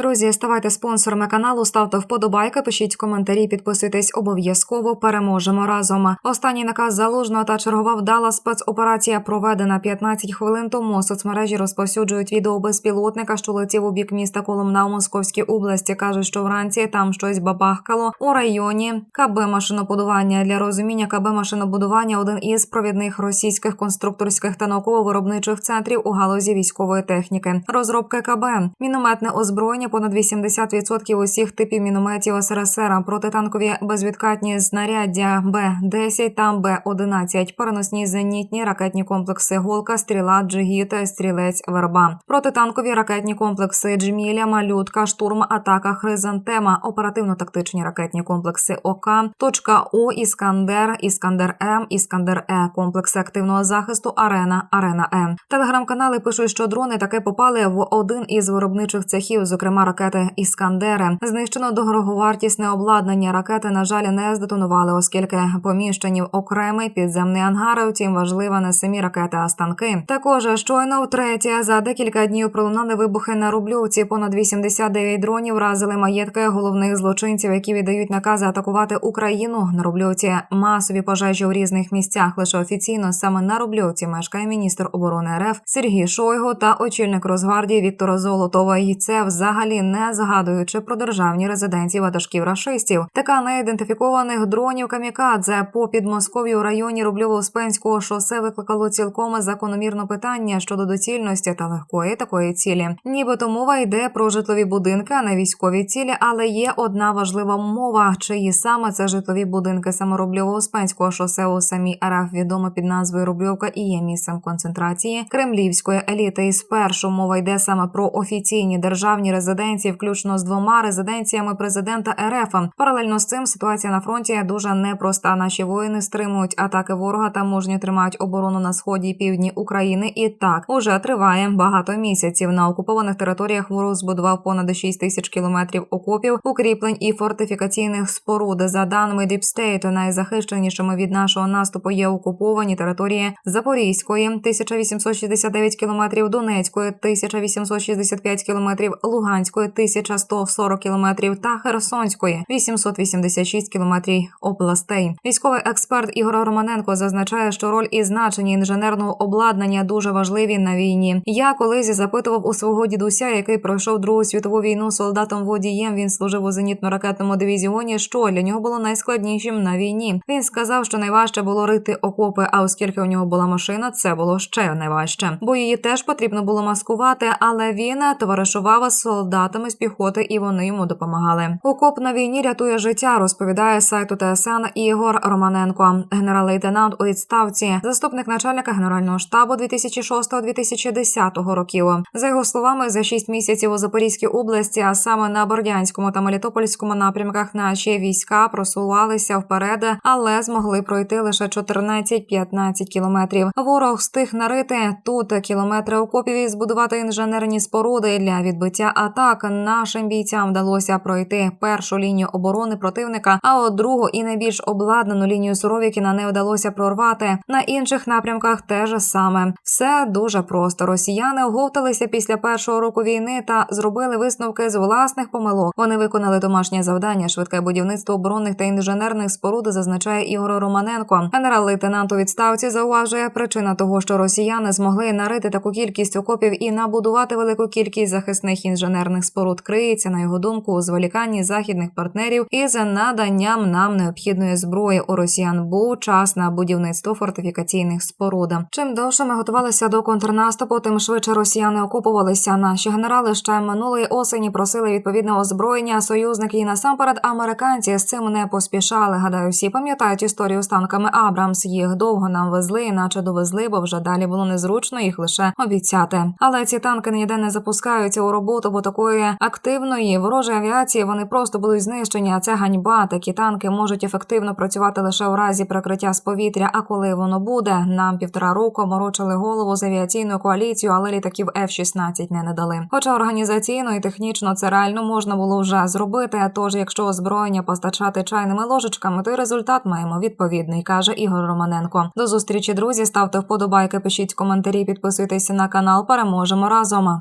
Друзі, ставайте спонсорами каналу, ставте вподобайки, пишіть коментарі, підписуйтесь обов'язково. Переможемо разом. Останній наказ залужного та чергова вдала спецоперація проведена 15 хвилин тому. Соцмережі розповсюджують відео безпілотника, що летів у бік міста Коломна у Московській області. кажуть, що вранці там щось бабахкало у районі КБ машинобудування. Для розуміння КБ машинобудування один із провідних російських конструкторських та науково-виробничих центрів у галузі військової техніки. Розробки КБ мінометне озброєння понад 80% усіх типів мінометів СРСР, протитанкові безвідкатні знаряддя Б-10 та Б-11, переносні зенітні ракетні комплекси Голка, Стріла, Джигіт, Стрілець, Верба, протитанкові ракетні комплекси Джміля, Малютка, Штурм, Атака, Хризантема, оперативно-тактичні ракетні комплекси ОК, Точка О, Іскандер, Іскандер М, Іскандер Е, комплекси активного захисту Арена, Арена М. Телеграм-канали пишуть, що дрони таки попали в один із виробничих цехів, зокрема ракети Іскандери. Знищено дороговартісне обладнання. Ракети, на жаль, не здетонували, оскільки поміщені в окремий підземний ангар. Втім, важлива не самі ракети, а станки. Також щойно втретє за декілька днів пролунали вибухи на рубльовці. Понад 89 дронів вразили маєтки головних злочинців, які віддають накази атакувати Україну. На рубльовці масові пожежі у різних місцях. Лише офіційно саме на рубльовці мешкає міністр оборони РФ Сергій Шойгу та очільник Росгвардії Віктора Золотова. І це взагалі не згадуючи про державні резиденції ватажків рашистів. Така неідентифікованих дронів камікадзе по підмосков'ю районі Рубльово-Успенського шосе викликало цілком закономірно питання щодо доцільності та легкої такої цілі. Нібито мова йде про житлові будинки, а не військові цілі, але є одна важлива мова, чиї саме це житлові будинки саме Рубльово-Успенського шосе у самій РФ відомо під назвою Рубльовка і є місцем концентрації кремлівської еліти. І спершу мова йде саме про офіційні державні резиденції, включно з двома резиденціями президента РФ. Паралельно з цим ситуація на фронті дуже непроста. Наші воїни стримують атаки ворога та мужньо тримають оборону на сході і півдні України. І так уже триває багато місяців. На окупованих територіях ворог збудував понад 6 тисяч кілометрів окопів, укріплень і фортифікаційних споруд. За даними State, найзахищенішими від нашого наступу є окуповані території Запорізької 1869 кілометрів, Донецької 1865 кілометрів, Луганської 1140 кілометрів та Херсонської 886 кілометрів областей. Військовий експерт Ігор Романенко зазначає, що роль і значення інженерного обладнання дуже важливі на війні. Я колись запитував у свого дідуся, який пройшов Другу світову війну солдатом водієм. Він служив у зенітно-ракетному дивізіоні. Що для нього було найскладнішим на війні? Він сказав, що найважче було рити окопи. А оскільки у нього була машина, це було ще найважче, бо її теж потрібно було маскувати. Але він товаришував з солдатами з піхоти, і вони йому допомагали. Окоп на війні рятує життя, розповідає сайту ТСН Ігор Романенко, генерал-лейтенант у відставці, заступник начальника генерального штабу 2006-2010 років. За його словами, за шість місяців у Запорізькій області, а саме на Бордянському та Мелітопольському напрямках, наші війська просувалися вперед, але змогли пройти лише 14-15 кілометрів. Ворог встиг нарити тут кілометри окопів і збудувати інженерні споруди для відбиття атак. Нашим бійцям вдалося пройти першу лінію оборони противника, а от другу і найбільш обладнану лінію Суровікіна не вдалося прорвати. На інших напрямках теж саме все дуже просто. Росіяни оговталися після першого року війни та зробили висновки з власних помилок. Вони виконали домашнє завдання, швидке будівництво оборонних та інженерних споруд, зазначає Ігор Романенко. Генерал-лейтенант у відставці зауважує причина того, що росіяни змогли нарити таку кількість окопів і набудувати велику кількість захисних інженерних споруд. Криється на його думку у зволіканні західних партнерів із наданням нам необхідної зброї. У росіян був час на будівництво фортифікаційних споруд. Чим довше ми готувалися до контрнаступу, тим швидше росіяни окупувалися. Наші генерали ще минулої осені просили відповідного озброєння. Союзники і насамперед американці з цим не поспішали. Гадаю, всі пам'ятають історію з танками Абрамс. Їх довго нам везли, наче довезли, бо вже далі було незручно їх лише обіцяти. Але ці танки ніде не запускаються у роботу, бо такої активної ворожої авіації вони просто будуть знищені. А це ганьба. Такі танки можуть ефективно працювати лише у разі прикриття з повітря. А коли воно буде, нам півтора року морочили голову з авіаційною коаліцією, але літаків F-16 не надали. Хоча організаційно і технічно це реально можна було вже зробити. Тож, якщо озброєння постачати чайними ложечками, то й результат маємо відповідний, каже Ігор Романенко. До зустрічі, друзі. Ставте вподобайки, пишіть коментарі, підписуйтесь на канал. Переможемо разом.